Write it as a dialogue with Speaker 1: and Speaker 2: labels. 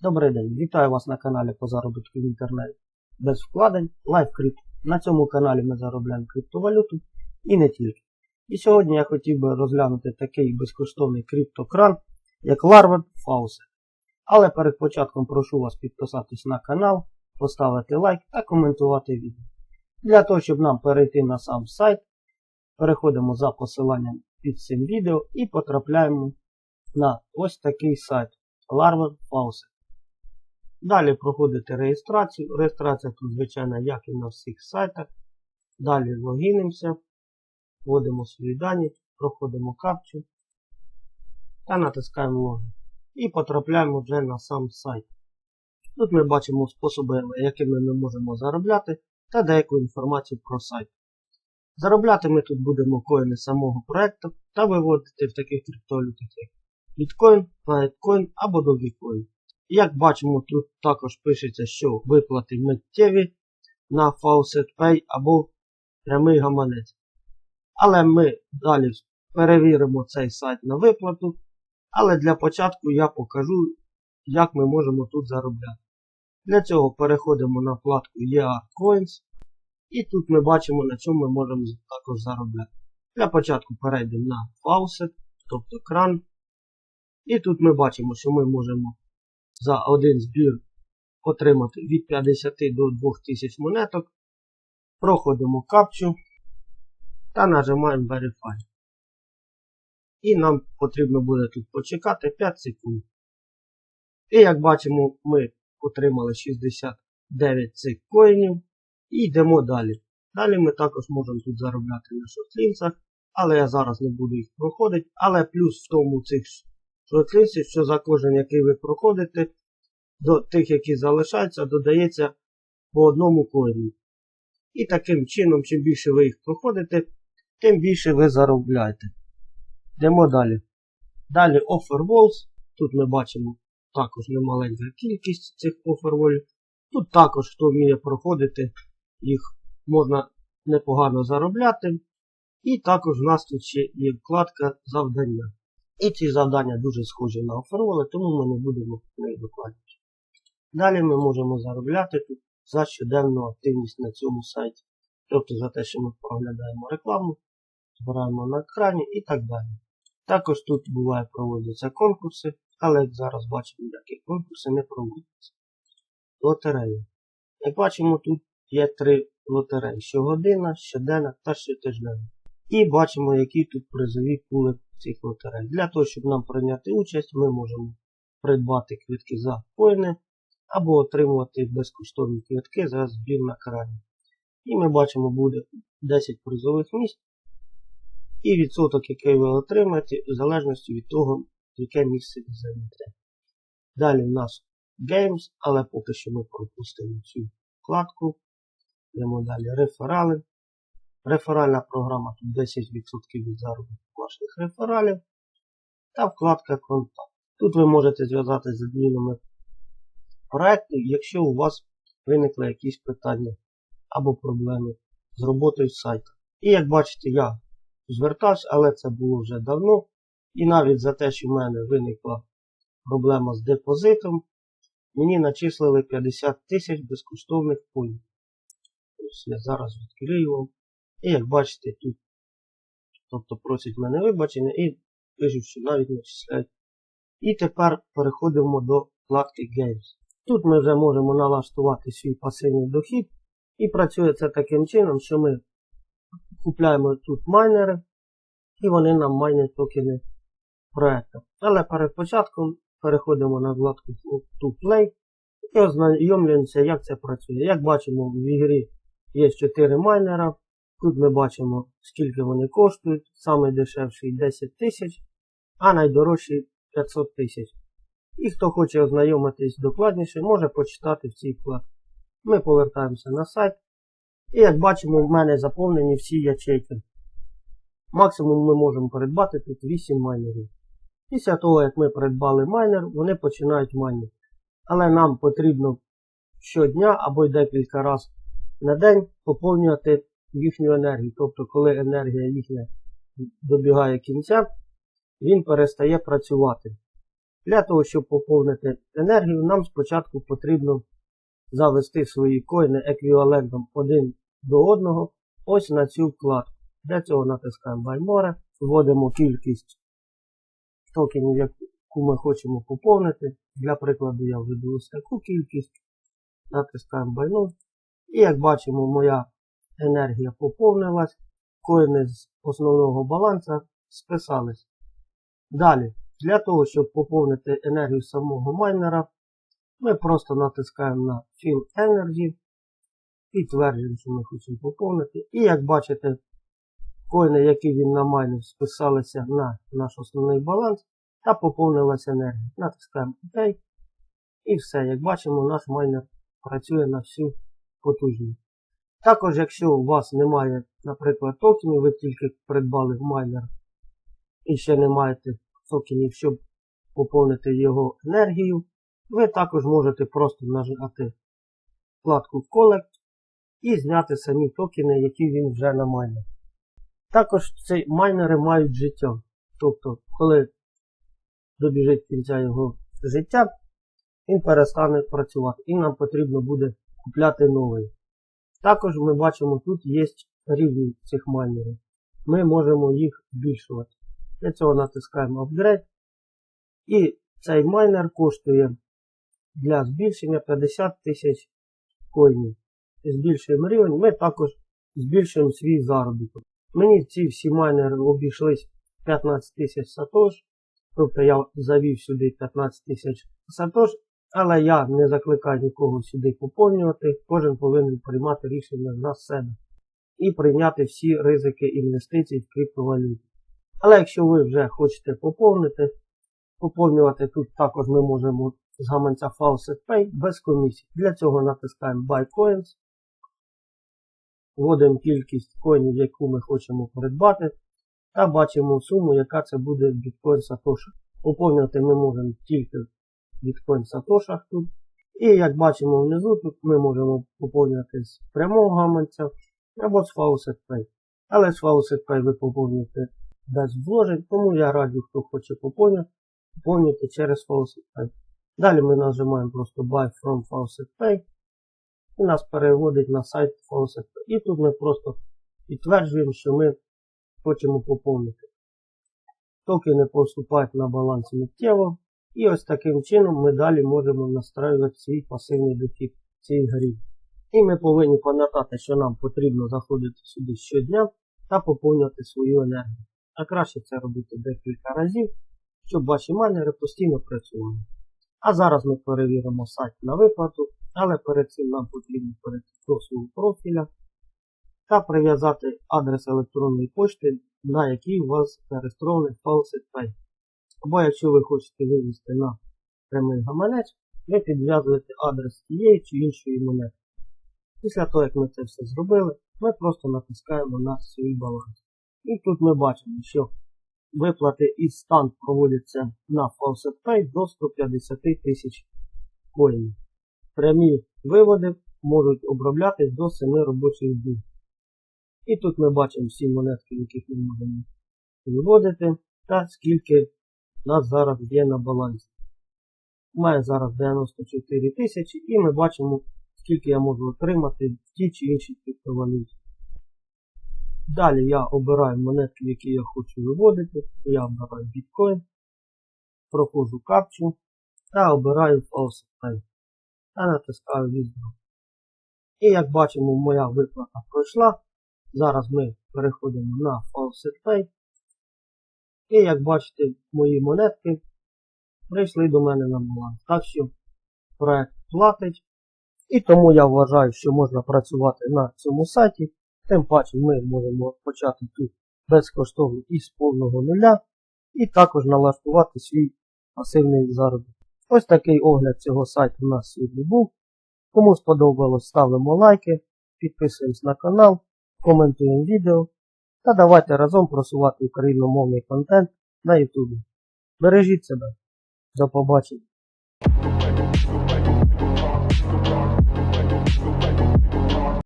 Speaker 1: Добрий день, вітаю вас на каналі по заробітку в інтернеті без вкладень LiveCrypt. На цьому каналі ми заробляємо криптовалюту і не тільки. І сьогодні я хотів би розглянути такий безкоштовний криптокран, як Larvard Faucet. Але перед початком прошу вас підписатись на канал, поставити лайк та коментувати відео. Для того, щоб нам перейти на сам сайт, переходимо за посиланням під цим відео і потрапляємо на ось такий сайт Larvard Faucet. Далі проходите реєстрацію. Реєстрація тут, звичайно, як і на всіх сайтах. Далі логінимося, вводимо свої дані, проходимо капчу та натискаємо логін. І потрапляємо вже на сам сайт. Тут ми бачимо способи, якими ми можемо заробляти, та деяку інформацію про сайт. Заробляти ми тут будемо коїни самого проекту та виводити в таких криптовалютах як Bitcoin, Litecoin або Dogecoin. Як бачимо, тут також пишеться, що виплати миттєві на Faucet Pay або прямий гаманець. Але ми далі перевіримо цей сайт на виплату. Але для початку я покажу, як ми можемо тут заробляти. Для цього переходимо на вкладку ER Coins. І тут ми бачимо, на чому ми можемо також заробляти. Для початку перейдемо на Faucet, тобто кран. І тут ми бачимо, що ми можемо за один збір отримати від 50 до 2000 монеток. Проходимо капчу та нажимаємо Verify. І нам потрібно буде тут почекати 5 секунд. І як бачимо, ми отримали 69 цих коїнів. І йдемо далі. Далі ми також можемо тут заробляти на шортлінсах, але я зараз не буду їх проходити. Але плюс в тому цих шортлінсів, що за кожен, який ви проходите, до тих, які залишаються, додається по одному коїну. І таким чином, чим більше ви їх проходите, тим більше ви заробляєте. Йдемо далі. Далі Offer Walls. Тут ми бачимо також немаленька кількість цих Offer Wall. Тут також, хто вміє проходити, їх можна непогано заробляти. І також в нас тут ще є вкладка завдання. І ці завдання дуже схожі на оферволи, тому ми не будемо неї докладніше. Далі ми можемо заробляти тут за щоденну активність на цьому сайті. Тобто за те, що ми проглядаємо рекламу, збираємо на екрані і так далі. Також тут буває проводяться конкурси, але як зараз бачимо, які конкурси не проводяться. Лотереї. Як бачимо, тут є три лотереї: щогодина, щоденна та щотижнева. І бачимо, які тут призові пули цих лотерей. Для того, щоб нам прийняти участь, ми можемо придбати квитки за коїни або отримувати безкоштовні квитки за збір на крані. І ми бачимо, буде 10 призових місць. І відсоток, який ви отримаєте, в залежності від того, яке місце ви займете. Далі в нас Games, але поки що ми пропустимо цю вкладку. Йдемо далі реферали. Реферальна програма тут 10% від заробітку ваших рефералів. Та вкладка Контакт. Тут ви можете зв'язатися з адмінами проєкту, якщо у вас виникли якісь питання або проблеми з роботою сайту. І як бачите, я звертався, але це було вже давно. І навіть за те, що в мене виникла проблема з депозитом, мені начислили 50 тисяч безкоштовних поїздів. Ось я зараз відкрию вам. І як бачите, тут тобто просять мене вибачення і пишуть, що навіть начисляють. І тепер переходимо до вкладки Games. Тут ми вже можемо налаштувати свій пасивний дохід. І працює це таким чином, що ми купляємо тут майнери, і вони нам майнять токени проекту. Але перед початком переходимо на вкладку To Play і ознайомлюємося, як це працює. Як бачимо, в ігрі є 4 майнера. Тут ми бачимо, скільки вони коштують. Самий дешевший 10 тисяч, а найдорожчий 500 тисяч. І хто хоче ознайомитись докладніше, може почитати в цій вкладці. Ми повертаємося на сайт. І як бачимо, в мене заповнені всі ячейки. Максимум ми можемо придбати тут 8 майнерів. Після того, як ми придбали майнер, вони починають майнити. Але нам потрібно щодня або декілька разів на день поповнювати їхню енергію. Тобто, коли енергія їхня добігає кінця, він перестає працювати. Для того, щоб поповнити енергію, нам спочатку потрібно завести свої коїни еквівалентом один до одного ось на цю вкладку. Для цього натискаємо Buy вводимо кількість токенів, яку ми хочемо поповнити. Для прикладу я введу ось таку кількість. Натискаємо Buy І як бачимо, моя енергія поповнилась. Коїни з основного баланса списались. Далі, для того, щоб поповнити енергію самого майнера, ми просто натискаємо на Fill Energy, підтверджуємо, що ми хочемо поповнити. І як бачите, коїни, які він намайнив, списалися на наш основний баланс та поповнилася енергія. Натискаємо OK. І все, як бачимо, наш майнер працює на всю потужність. Також, якщо у вас немає, наприклад, токенів, ви тільки придбали в майнер і ще не маєте токенів, щоб поповнити його енергію, ви також можете просто нажати вкладку Collect і зняти самі токени, які він вже намайнив. Також ці майнери мають життя. Тобто, коли добіжить кінця його життя, він перестане працювати і нам потрібно буде купляти новий. Також ми бачимо, тут є рівні цих майнерів. Ми можемо їх збільшувати. Для цього натискаємо Upgrade. І цей майнер коштує для збільшення 50 тисяч коїнів. Збільшуємо рівень, ми також збільшуємо свій заробіток. Мені ці всі майнери обійшлись 15 тисяч сатош. Тобто я завів сюди 15 тисяч сатош, але я не закликаю нікого сюди поповнювати. Кожен повинен приймати рішення на себе і прийняти всі ризики інвестицій в криптовалюті. Але якщо ви вже хочете поповнити, поповнювати тут також ми можемо з гаманця Faucet Pay без комісії. Для цього натискаємо Buy Coins, вводимо кількість коїнів, яку ми хочемо придбати, та бачимо суму, яка це буде біткоін Satoshi. Поповнювати ми можемо тільки біткоін Satoshi тут. І як бачимо внизу, тут ми можемо поповнювати з прямого гаманця або з Faucet Pay. Але з Faucet Pay ви поповнюєте без вложень, тому я раджу, хто хоче поповнювати, поповнювати через Faucet Pay. Далі ми нажимаємо просто Buy from Faucet Pay. І нас переводить на сайт Faucet Pay. І тут ми просто підтверджуємо, що ми хочемо поповнити. Токени поступають на баланс миттєво. І ось таким чином ми далі можемо настраювати свій пасивний дохід цій грі. І ми повинні пам'ятати, що нам потрібно заходити сюди щодня та поповнювати свою енергію. А краще це робити декілька разів, щоб ваші майнери постійно працювали. А зараз ми перевіримо сайт на виплату, але перед цим нам потрібно перейти до свого профіля та прив'язати адрес електронної пошти, на який у вас зареєстрований Faucet Pay. Або якщо ви хочете вивести на прямий гаманець, ви підв'язуєте адрес тієї чи іншої монети. Після того, як ми це все зробили, ми просто натискаємо на свій баланс. І тут ми бачимо, що виплати із стан проводяться на Faucet Pay до 150 тисяч коїнів. Прямі виводи можуть оброблятись до 7 робочих днів. І тут ми бачимо всі монетки, яких ми можемо виводити, та скільки нас зараз є на балансі. У мене зараз 94 тисячі і ми бачимо, скільки я можу отримати в тій чи іншій криптовалюті. Далі я обираю монетки, які я хочу виводити. Я обираю біткоін, проходжу капчу та обираю Pay. Та натискаю Withdraw. І як бачимо, моя виплата пройшла. Зараз ми переходимо на Faucet Pay. І як бачите, мої монетки прийшли до мене на баланс. Так що проект платить. І тому я вважаю, що можна працювати на цьому сайті. Тим паче ми можемо почати тут безкоштовно із повного нуля. І також налаштувати свій пасивний заробіток. Ось такий огляд цього сайту у нас сьогодні був. Кому сподобалось, ставимо лайки, підписуємось на канал, коментуємо відео та давайте разом просувати україномовний контент на Ютубі. Бережіть себе. До побачення.